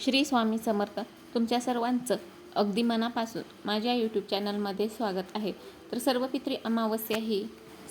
श्री स्वामी समर्थ तुमच्या सर्वांचं अगदी मनापासून माझ्या यूट्यूब चॅनलमध्ये स्वागत आहे. तर सर्वपित्री अमावस्या ही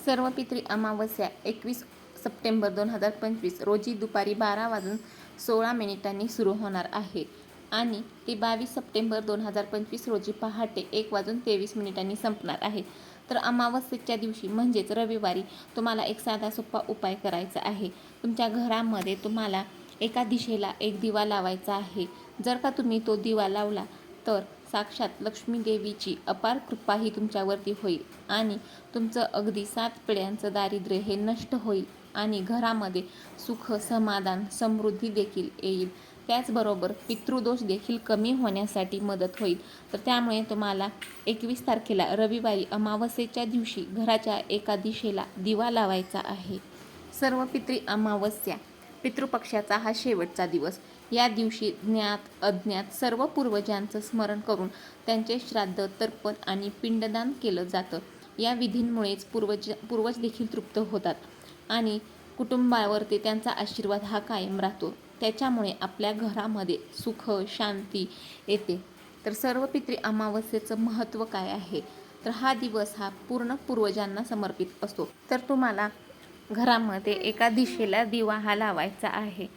सर्वपित्री अमावस्या एकवीस सप्टेंबर दोन हजार पंचवीस रोजी दुपारी बारा वाजून सोळा मिनिटांनी सुरू होणार आहे. आणि ती बावीस सप्टेंबर दोन हजार पंचवीस रोजी पहाटे एक वाजून तेवीस मिनिटांनी संपणार आहे. तर अमावस्येच्या दिवशी म्हणजेच रविवारी तुम्हाला एक साधा सोपा उपाय करायचा आहे. तुमच्या घरामध्ये तुम्हाला एका दिशेला एक दिवा लावायचा आहे. जर का तुम्ही तो दिवा लावला तर साक्षात लक्ष्मी देवीची अपार कृपाही तुमच्यावरती होईल आणि तुमचं अगदी सात पिढ्यांचं दारिद्र्य हे नष्ट होईल आणि घरामध्ये सुख समाधान समृद्धी देखील येईल. त्याचबरोबर पितृदोष देखील कमी होण्यासाठी मदत होईल. तर त्यामुळे तुम्हाला एकवीस तारखेला रविवारी अमावस्येच्या दिवशी घराच्या एका दिशेला दिवा लावायचा आहे. सर्व पितृ अमावस्या पितृपक्षाचा हा शेवटचा दिवस. या दिवशी ज्ञात अज्ञात सर्व पूर्वजांचं स्मरण करून त्यांचे श्राद्ध तर्पण आणि पिंडदान केलं जातं. या विधींमुळेच पूर्वज पूर्वज देखील तृप्त होतात आणि कुटुंबावरती त्यांचा आशीर्वाद हा कायम राहतो. त्याच्यामुळे आपल्या घरामध्ये सुख शांती येते. तर सर्व पितृ अमावस्येचं महत्त्व काय आहे? तर हा दिवस हा पूर्ण पूर्वजांना समर्पित असतो. तर तुम्हाला घरामध्ये एका दिशेला दिवा हा लावायचा आहे.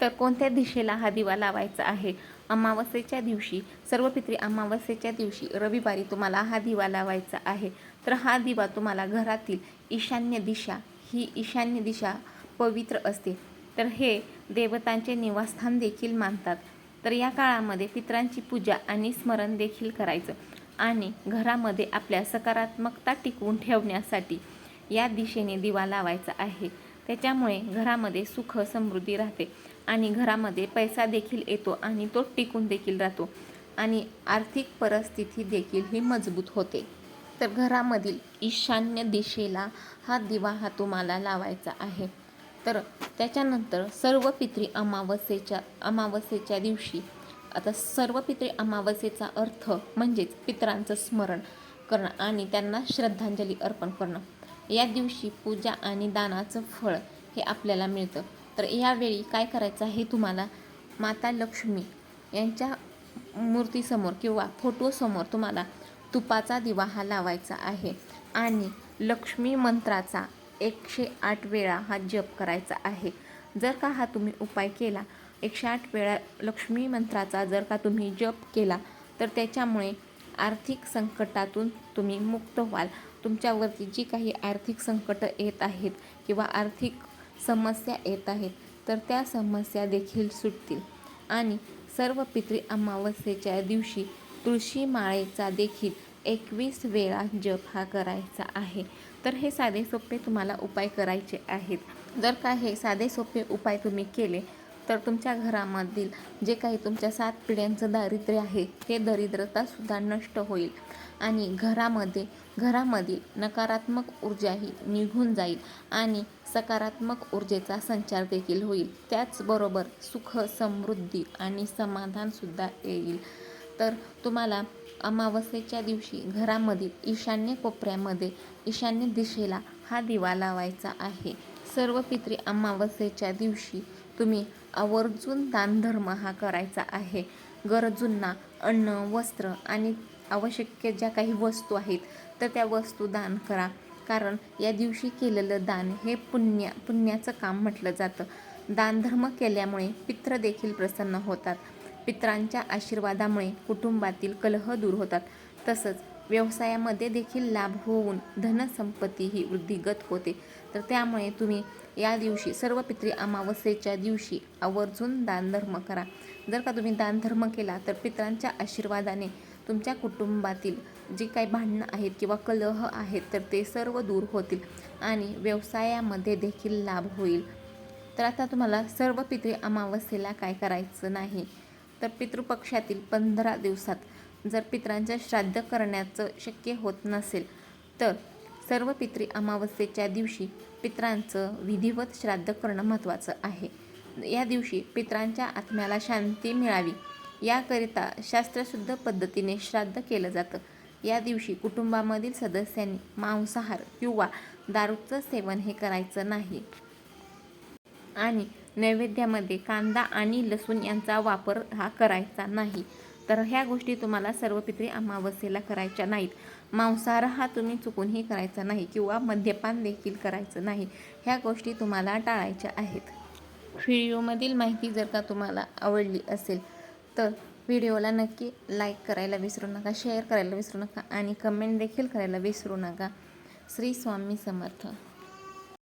तर कोणत्या दिशेला हा दिवा लावायचा आहे? अमावस्येच्या दिवशी सर्व पित्री अमावस्येच्या दिवशी रविवारी तुम्हाला हा दिवा लावायचा आहे. तर हा दिवा तुम्हाला घरातील ईशान्य दिशा ही ईशान्य दिशा पवित्र असते. तर हे देवतांचे निवासस्थान देखील मानतात. तर या काळामध्ये पित्रांची पूजा आणि स्मरण देखील करायचं आणि घरामध्ये आपल्या सकारात्मकता टिकवून ठेवण्यासाठी या दिशेने दिवा लावायचा आहे. त्याच्यामुळे घरामध्ये सुख समृद्धी राहते आणि घरामध्ये पैसा देखील येतो आणि तो टिकून देखील राहतो आणि आर्थिक परिस्थिती देखील ही मजबूत होते. तर घरामधील ईशान्य दिशेला हा दिवा हा तुम्हाला लावायचा आहे. तर त्याच्यानंतर सर्व पित्री अमावस्येच्या अमावस्येच्या दिवशी आता सर्व पित्री अमावस्येचा अर्थ म्हणजेच पितरांचं स्मरण करणं आणि त्यांना श्रद्धांजली अर्पण करणं. या दिवशी पूजा आणि दानाचं फळ हे आपल्याला मिळतं. तर यावेळी काय करायचं हे तुम्हाला माता लक्ष्मी यांच्या मूर्तीसमोर किंवा फोटोसमोर तुम्हाला तुपाचा दिवा हा लावायचा आहे. आणि लक्ष्मी मंत्राचा एकशे आठ वेळा हा जप करायचा आहे. जर का हा तुम्ही उपाय केला एकशे आठ वेळा लक्ष्मी मंत्राचा जर का तुम्ही जप केला तर त्याच्यामुळे आर्थिक संकटातून तुम्ही मुक्त व्हाल. तुमच्यावरती जी काही आर्थिक संकटं येत आहेत किंवा आर्थिक समस्या येत आहेत तर त्या समस्या देखील सुटतील. आणि सर्व पितृ अमावस्येच्या दिवशी तुळशी माळेचा देखील एकवीस वेळा जप हा करायचा आहे. तर हे साधे सोपे तुम्हाला उपाय करायचे आहेत. जर का हे साधे सोपे उपाय तुम्ही केले तर तुमच्या घरामधील जे काही तुमच्या सात पिढ्यांचं दारिद्र्य आहे ते दरिद्रतासुद्धा नष्ट होईल. आणि घरामध्ये घरामधील नकारात्मक ऊर्जाही निघून जाईल आणि सकारात्मक ऊर्जेचा संचार देखील होईल. त्याचबरोबर सुख समृद्धी आणि समाधानसुद्धा येईल. तर तुम्हाला अमावस्येच्या दिवशी घरामधील ईशान्य कोपऱ्यामध्ये ईशान्य दिशेला हा दिवा लावायचा आहे. सर्व पित्री अमावस्येच्या दिवशी तुम्ही आवर्जून दानधर्म हा करायचा आहे. गरजूंना अन्न वस्त्र आणि आवश्यक ज्या काही वस्तू आहेत तर त्या वस्तू दान करा. कारण या दिवशी केलेलं दान हे पुण्य पुण्याचं काम म्हटलं जातं. दानधर्म केल्यामुळे पित्र देखील प्रसन्न होतात. पित्रांच्या आशीर्वादामुळे कुटुंबातील कलह दूर होतात. तसंच व्यवसायामध्ये देखील लाभ होऊन धनसंपत्ती ही वृद्धिगत होते. तर त्यामुळे तुम्ही या दिवशी सर्व पितृ अमावस्येच्या दिवशी आवर्जून दानधर्म करा. जर का तुम्ही दानधर्म केला तर पित्रांच्या आशीर्वादाने तुमच्या कुटुंबातील जी काही भांडणं आहेत किंवा कलह आहेत तर ते सर्व दूर होतील आणि व्यवसायामध्ये देखील लाभ होईल. तर आता तुम्हाला सर्व पितृ अमावस्येला काय करायचं नाही? तर पितृपक्षातील पंधरा दिवसात जर पितरांच्या श्राद्ध करण्याचं शक्य होत नसेल तर सर्व पित्री अमावस्येच्या दिवशी पित्रांचं विधिवत श्राद्ध करणं महत्त्वाचं आहे. या दिवशी पित्रांच्या आत्म्याला शांती मिळावी याकरिता शास्त्रशुद्ध पद्धतीने श्राद्ध केलं जातं. या दिवशी कुटुंबामधील सदस्यांनी मांसाहार किंवा दारूचं सेवन हे करायचं नाही. आणि नैवेद्यामध्ये कांदा आणि लसूण यांचा वापर हा करायचा नाही. तर ह्या गोष्टी तुम्हाला सर्व पित्री अमावस्येला करायच्या नाहीत. मांसाहार हा तुम्ही चुकूनही करायचा नाही किंवा मद्यपान देखील करायचं नाही. ह्या गोष्टी तुम्हाला टाळायच्या आहेत. व्हिडिओमधील माहिती जर का तुम्हाला आवडली असेल तर व्हिडिओला नक्की लाईक करायला विसरू नका शेअर करायला विसरू नका आणि कमेंट देखील करायला विसरू नका. श्री स्वामी समर्थ.